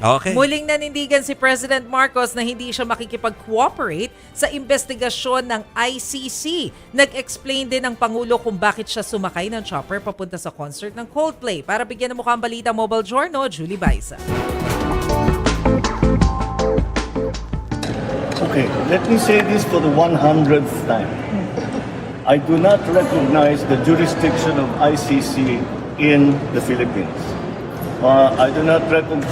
Okay. Muling nanindigan si President Marcos na hindi siya makikipag-cooperate sa investigasyon ng ICC. Nag-explain din ang Pangulo kung bakit siya sumakay ng chopper papunta sa concert ng Coldplay. Para bigyan ng mukhang balita Mobile Journal, Julie Baisa. Okay, let me say this for the 100th time. I do not recognize the jurisdiction of ICC in the Philippines. Uh, I do not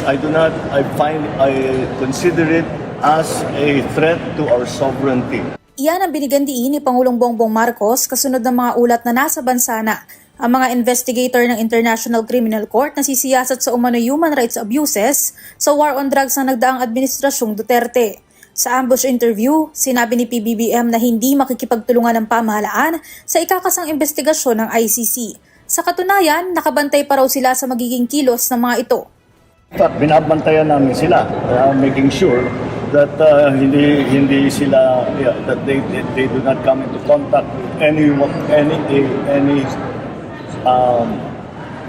I do not, I find, I consider it as a threat to our sovereignty. Iyan ang binigyan diin ni Pangulong Bongbong Marcos kasunod ng mga ulat na nasa bansa na ang mga investigator ng International Criminal Court na sisiyasat sa umano human rights abuses sa war on drugs ng nagdaang administrasyong Duterte. Sa ambush interview, sinabi ni PBBM na hindi makikipagtulungan ng pamahalaan sa ikakasang investigasyon ng ICC. Sa katunayan, nakabantay pa raw sila sa magiging kilos ng mga ito. Fact, binabantayan namin sila, uh, making sure that uh, hindi hindi sila yeah, that they, they they do not come into contact with any any any um,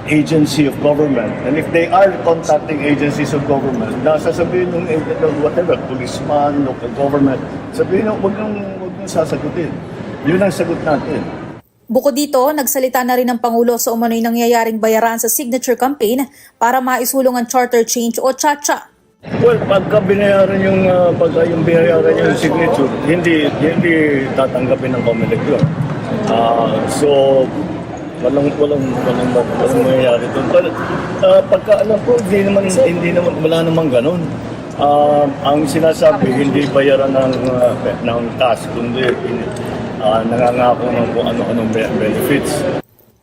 agency of government. And if they are contacting agencies of government, na sasabihin ng whatever, policeman, local government, sabihin nung, wag nang, wag nang sasagutin. Yun ang sagot natin. Bukod dito, nagsalita na rin ng Pangulo sa umano'y nangyayaring bayaran sa signature campaign para maisulong ang charter change o chacha. Well, pagka binayaran yung uh, pagka yung binayaran yung signature, hindi hindi tatanggapin ng Comelec yun. Ah, so walang walang walang walang mangyayari doon. Pero uh, pagka alam ko, hindi naman hindi naman wala namang ganun. Ah, ang sinasabi hindi bayaran ng uh, ng tax kundi uh, nangangako ng kung ano-anong be- benefits.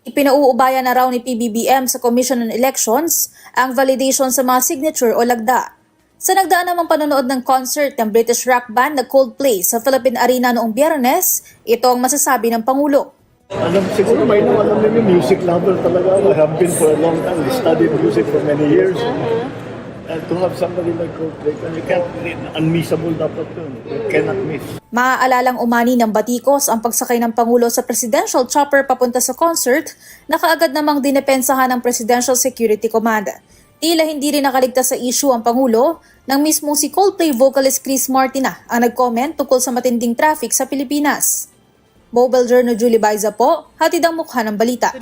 Ipinauubaya na raw ni PBBM sa Commission on Elections ang validation sa mga signature o lagda. Sa nagdaan namang panonood ng concert ng British rock band na Coldplay sa Philippine Arena noong biyernes, ito ang masasabi ng Pangulo. Alam, siguro may nang alam niyo, music lover talaga. I have been for a long time. I studied music for many years. And to have somebody like Coldplay, you can't, unmissable dapat yun. You cannot miss. Maaalalang umani ng batikos ang pagsakay ng Pangulo sa presidential chopper papunta sa concert na kaagad namang dinepensahan ng Presidential Security Command. Tila hindi rin nakaligtas sa issue ang Pangulo nang mismo si Coldplay vocalist Chris Martina ang nag-comment tungkol sa matinding traffic sa Pilipinas. Mobile Journal Julie Baiza po, hatid ang mukha ng balita.